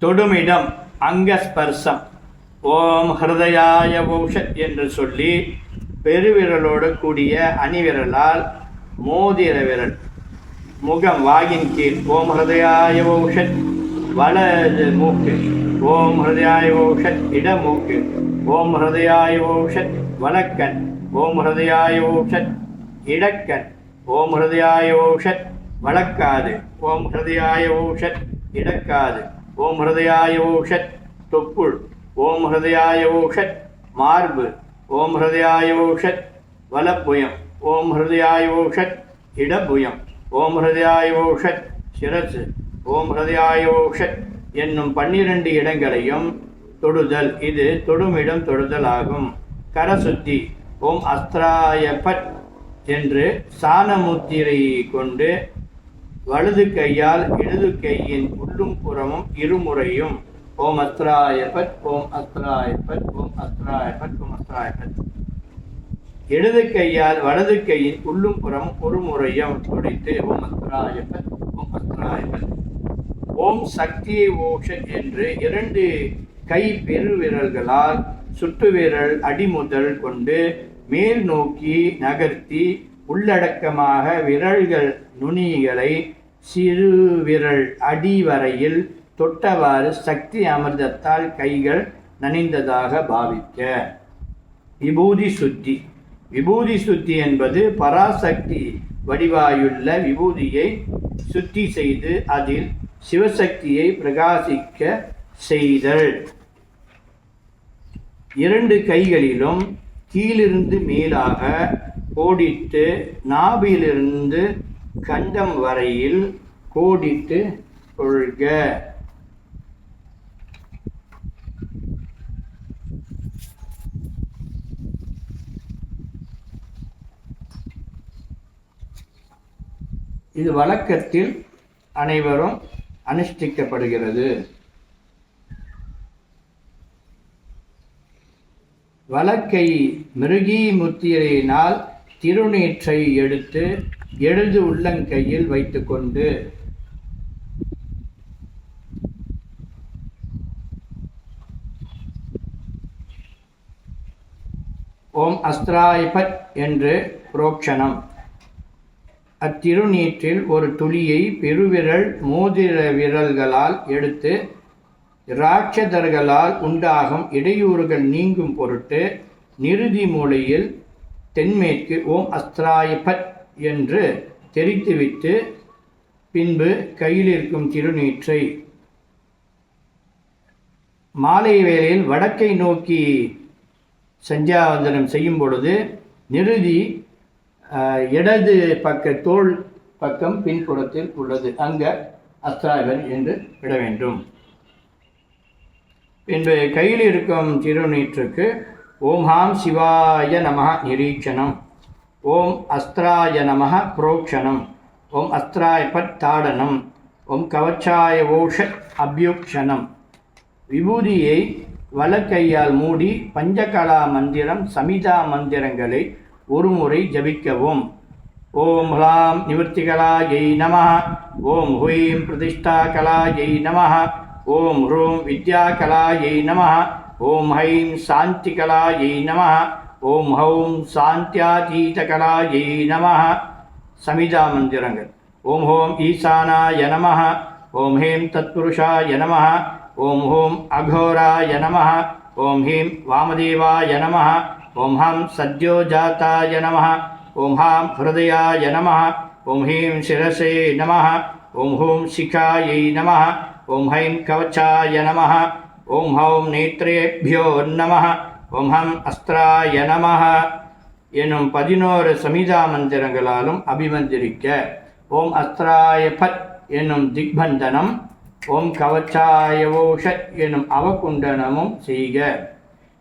தொடுமிடம் அங்கஸ்பர்சம். ஓம் ஹிருதயாய ஓஷத் என்று சொல்லி பெருவிரலோடு கூடிய அணிவிரலால் மோதிர விரல். முகம் வாயின் கீழ் ஓம் ஹிருதயாய ஓஷத் வலது மூக்கு ஓம் ஹிருதயாய ஓஷத் இடமூக்கு ஓம் ஹிருதயாய ஓஷத் வலக்கண் ஓம் ஹிருதயாய ஓஷத் இடக்கண் ஓம் ஹிருதயாய ஓஷத் வழக்காது ஓம் ஹிருதயாய ஓஷத் இடக்காது. ஓம் ஹிருதயாய ஓஷத் தொப்புள். ஓம் ஹிருதயாய ஓஷத் மார்பு. ஓம் ஹிருதயாய ஓஷத் வலப்புயம். ஓம் ஹிருதயாய ஓஷத் இடப்புயம். ஓம் ஹிருதயாய ஓஷத் சிரசு. ஓம் ஹிருதயாய ஓஷத் என்னும் பன்னிரண்டு இடங்களையும் தொடுதல். இது தொடுமிடம் தொடுதல் ஆகும். கரசுத்தி. ஓம் அஸ்திராய பட் என்று சாணமுத்திரை கொண்டு வலது கையால் இடது கையின் உள்ளும் புறமும் இருமுறையும். ஓம் அஸ்திராய பட் ஓம் அஸ்திராய பட் ஓம் அத்ராயபட் பட் ஓம் அஸ்திராய பட் இடது கையால் வலது கையின் உள்ளும் புறம் ஒரு முறையும் துடைத்து ஓம் அஸ்திராய பட் ஓம் அஸ்திராய பட் ஓம் சக்தி ஓஷன் என்று இரண்டு கை பெருவிரல்களால் சுட்டு விரல் அடிமுதல் கொண்டு மேல் நோக்கி நகர்த்தி உள்ளடக்கமாக விரல்கள் நுனிகளை சிறுவிரல் அடிவரையில் அடி வரையில் தொட்டவாறு சக்தி அமிர்தத்தால் கைகள் நனைந்ததாக பாவிக்க. விபூதி சுத்தி. விபூதி சுத்தி என்பது பராசக்தி வடிவாயுள்ள விபூதியை சுத்தி செய்து அதில் சிவசக்தியை பிரகாசிக்க செய்தல். இரண்டு கைகளிலும் கீழிருந்து மேலாக ஓடிட்டு நாபிலிருந்து கண்டம் வரையில் கோடிட்டு கொள்க இது வழக்கத்தில் அனைவரும் அனுஷ்டிக்கப்படுகிறது. வழக்கை மிருகி முத்திரையினால் திருநீற்றை எடுத்து எழுது உள்ளங்கையில் வைத்துக்கொண்டு. ஓம் அஸ்திராயபத் என்று புரோக்ஷணம். அத்திருநீற்றில் ஒரு துளியை பெருவிரல் மோதிர விரல்களால் எடுத்து இராட்சதர்களால் உண்டாகும் இடையூறுகள் நீங்கும் பொருட்டு நிறுதி மூலையில் தென்மேற்கு ஓம் அஸ்திராயபத் என்று தெரித்துவிட்டு பின்பு கையில் இருக்கும் திருநீற்றை மாலை வேளையில் வடக்கை நோக்கி சந்தியாவந்தனம் செய்யும் பொழுது நிறுதி இடது பக்க தோள் பக்கம் பின்புறத்தில் உள்ளது. அங்கே அஸ்திராயபன் என்று விட வேண்டும். பின்பு கையில் இருக்கும் திருநீற்றுக்கு ஓம் ஹாம் சிவாய நம நிரீட்சணம். ஓம் அஸ்திராய நம புரோக்ஷணம். ஓம் அஸ்திராய பட் தாடனம். ஓம் கவச்சாய ஓஷ அபியுக்ஷணம். விபூதியை வலக்கையால் மூடி பஞ்சகலா மந்திரம் சமிதா மந்திரங்களை ஒருமுறை ஜபிக்கவும். ஓம் ஹ்லாம் நிவர்த்திகலாயை நம ஓம் ஹுயீம் பிரதிஷ்டா பிரதிஷ்டாகலாயை நம ஓம் ஹ்ரூம் வித்யா வித்யாகலாயை நம ஓம் ஹைம் சாந்திகலாயை நம ஓம் ஹௌம் சாந்தியாதீதகலாயை நம சமிதா மந்திரங்கள் ஓம் ஹோம் ஈசானாய நம ஓம் ஹேம் தத்புருஷாய நம ஓம் ஹோம் அகோராய நம ஓம் ஹீம் வாமதேவாய நம ஓம் ஹம் சத்யோஜாத்தாய நம ஓம் ஹாம் ஹிருதயாய நம ஓம் ஹீம் சிரசே நம ஓம் ஹோம் சிகாயை நம ஓம் ஹைம் கவச்சாய நம ஓம் ஹௌம் நேத்ரேபியோ நம ஓம் ஹம் அஸ்திராய நம எனும் பதினோரு சமிதா மந்திரங்களாலும் அபிமந்திரிக்க ஓம் அஸ்திராய பத் என்னும் திக்பந்தனம் ஓம் கவச்சாய ஓஷத் எனும் அவகுண்டனமும் செய்க.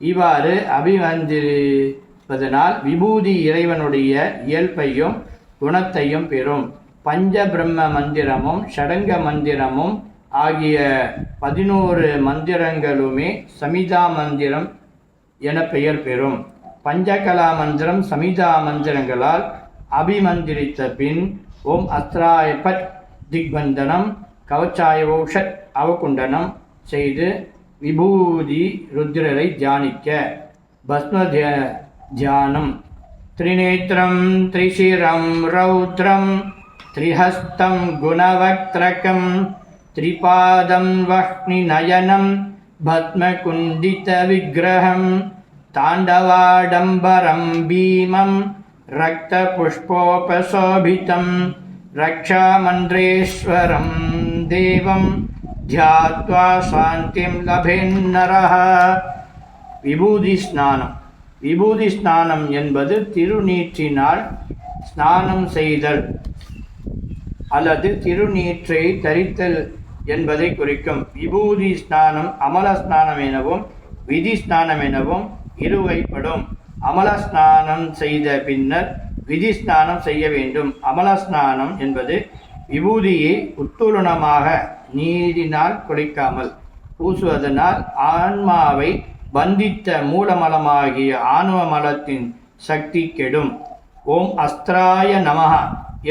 இவ்வாறு அபிமந்திரிப்பதனால் விபூதி இறைவனுடைய இயல்பையும் குணத்தையும் பெறும். பஞ்ச பிரம்ம மந்திரமும் ஷடங்க மந்திரமும் ஆகிய பதினோரு மந்திரங்களுமே சமிதா மந்திரம் என பெயர் பெறும் பஞ்சகலா மந்திரம் சமிதா மந்திரங்களால் அபிமந்திரித்த பின் ஓம் அஸ்திராய பட் திக்பந்தனம் கவச்சாய ஓஷத் அவகுண்டனம் செய்து விபூதி ருத்ரரை தியானிக்க பஸ்ம தியா- தியானம் त्रिनेत्रं त्रिशिरं रौद्रं त्रिहस्तं गुणवक्त्रकं त्रिपादं वह्निनयनं भस्मकुण्डितविग्रहं ताण्डवाडम्बरं भीमं रक्तपुष्पोपशोभितं रक्षामन्त्रेश्वरं देवं ध्यात्वा शान्तिं लभेन्नरः விபூதி ஸ்நானம் விபூதி ஸ்நானம் என்பது திருநீற்றினால் ஸ்நானம் செய்தல் அல்லது திருநீற்றை தரித்தல் என்பதை குறிக்கும் விபூதி ஸ்நானம் அமல ஸ்நானம் எனவும் விதி ஸ்நானம் எனவும் இருவைப்படும் அமல ஸ்நானம் செய்த பின்னர் விதி ஸ்நானம் செய்ய வேண்டும். அமல ஸ்நானம் என்பது விபூதியை உத்துலனமாக நீரினால் குறைக்காமல் பூசுவதனால் ஆன்மாவை பந்தித்த மூலமலமாகிய ஆணவ மலத்தின் சக்தி கெடும். ஓம் அஸ்திராய நமகா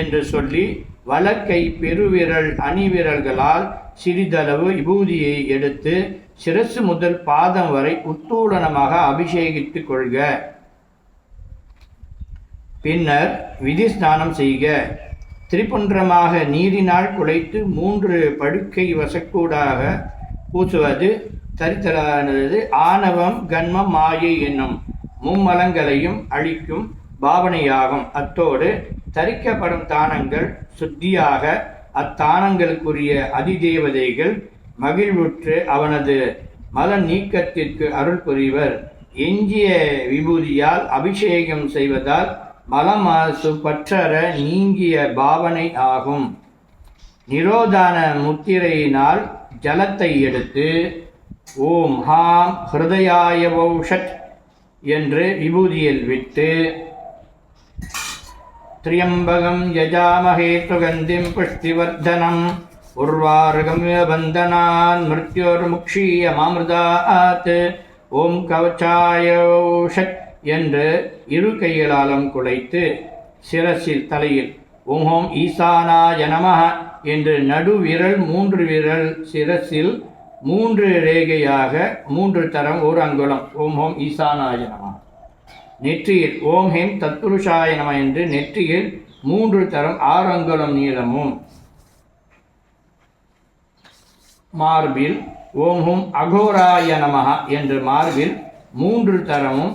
என்று சொல்லி வழக்கை பெருவிரல் அணிவிரல்களால் சிறிதளவு விபூதியை எடுத்து சிரசு முதல் பாதம் வரை உத்தூலனமாக அபிஷேகித்துக் கொள்க. பின்னர் விதி ஸ்நானம் செய்க. திரிபுன்றமாக நீரினால் குலைத்து மூன்று படுக்கை வசக்கூடாக பூசுவது தரித்தலானது ஆணவம் கன்மம் மாயை என்னும் மும்மலங்களையும் அழிக்கும் பாவனையாகும். அத்தோடு தரிக்கப்படும் தானங்கள் சுத்தியாக அத்தானங்களுக்குரிய அதிதேவதைகள் மகிழ்வுற்று அவனது மல நீக்கத்திற்கு அருள் புரிவர். எஞ்சிய விபூதியால் அபிஷேகம் செய்வதால் மலமாசு பற்றற நீங்கிய பாவனை ஆகும். நிரோதான முத்திரையினால் ஜலத்தை எடுத்து ஓம் ஹாம் ஹிருதயாயவௌஷட் என்று விபூதியில் விட்டு त्र्यम्बकं यजामहे सुगन्धिं पुष्टिवर्धनम् उर्वारुगम्य बन्धनान् मृत्योर्मुक्षीयमामृतात् ஓம் கவச்சாயோஷத் என்று இரு கைகளாலும் குலைத்து சிரசில் தலையில் ஓம் ஓம் ஈசானாய நமஹ என்று நடுவிரல் மூன்று விரல் சிரசில் மூன்று ரேகையாக மூன்று தரம் ஒரு அங்குலம் ஓம் ஓம் ஈசானாய நமஹ நெற்றியில் ஓம் ஹெம் தத்புருஷாய நம என்று நெற்றியில் மூன்று தரம் ஆறு அங்குலம் நீளமும். மார்பில் ஓம் ஹும் அகோராய நமக என்று மார்பில் மூன்று தரமும்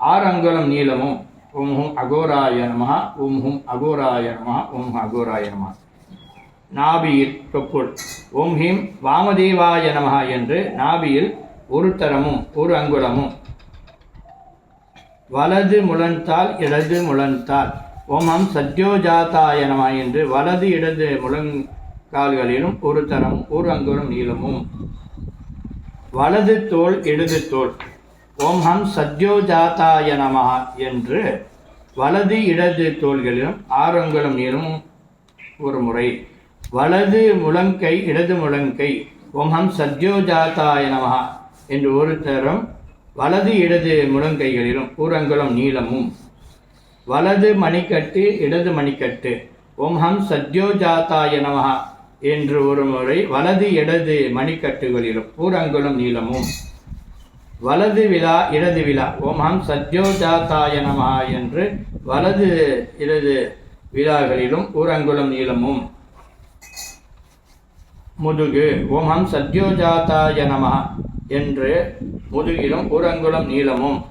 ஆறு அங்குலம் நீளமும். ஓம் ஹும் அகோராய நமக ஓம் ஹும் அகோராய நமக ஓம் அகோராய நமஹ நாபியில் தொப்புள் ஓம் ஹீம் வாமதேவாய நமக என்று நாபியில் ஒரு தரமும் ஒரு அங்குலமும். வலது முழந்தால் இடது முழந்தால். ஓமம் சத்யோஜாதாய நம என்று வலது இடது முழங்கால்களிலும் ஒரு தரம் ஒரு அங்குலம் நீளமும். வலது தோல் இடது தோல். ஓம் ஹம் சத்யோஜாதாய நம என்று வலது இடது தோள்களிலும் ஆறு அங்குலம் நீளமும் ஒரு முறை. வலது முழங்கை இடது முழங்கை. ஓம் ஹம் சத்யோஜாதாய நமஹ என்று ஒரு தரம் வலது இடது முழங்கைகளிலும் ஊரங்குளம் நீளமும். வலது மணிக்கட்டு இடது மணிக்கட்டு. ஓம் ஹம் சத்யோஜாதாய என்று ஒரு முறை வலது இடது மணிக்கட்டுகளிலும் ஊரங்குளம் நீளமும். வலது விழா இடது விழா. ஓம் ஹம் சத்யோஜாதாய என்று வலது இடது விழாக்களிலும் ஊரங்குளம் நீளமும். முதுகு. ஓமம் சத்யோஜாதாய நமஹ. என்று முதுகிலும் ஊரங்குளம் நீளமும்.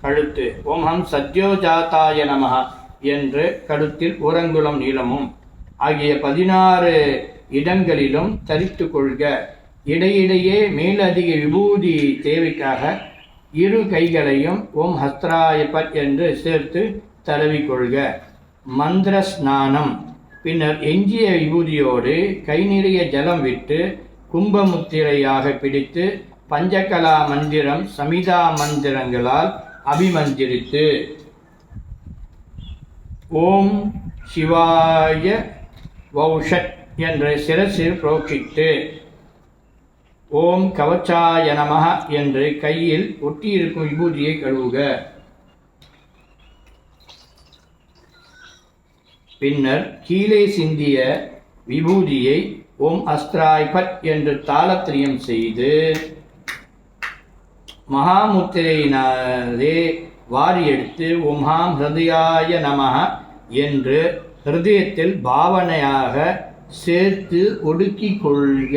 கழுத்து. ஓமம் சத்யோஜாதாய நமக என்று கழுத்தில் உரங்குளம் நீளமும். ஆகிய பதினாறு இடங்களிலும் தரித்து கொள்க. இடையிடையே மேலதிக விபூதி தேவைக்காக இரு கைகளையும் ஓம் ஹஸ்திராயபத் என்று சேர்த்து தடவிக்கொள்க. மந்திர ஸ்நானம். பின்னர் எஞ்சிய விபூதியோடு கை நிறைய ஜலம் விட்டு கும்பமுத்திரையாக பிடித்து பஞ்சகலா மந்திரம் சமிதா மந்திரங்களால் அபிமந்திரித்து. ஓம் சிவாய வௌஷட் என்ற சிரசில் புரோட்சித்து. ஓம் கவச்சாய நமஹ என்று கையில் ஒட்டியிருக்கும் விபூதியை கழுவுக. பின்னர் கீழே சிந்திய விபூதியை ஓம் அஸ்திராய்பட் என்று தாளத்திரியம் செய்து மகாமுத்திரையினாலே வாரி எடுத்து ஓம் ஹாம் ஹிருதயாய நமக என்று ஹிருதயத்தில் பாவனையாக சேர்த்து ஒடுக்கிக் கொள்க.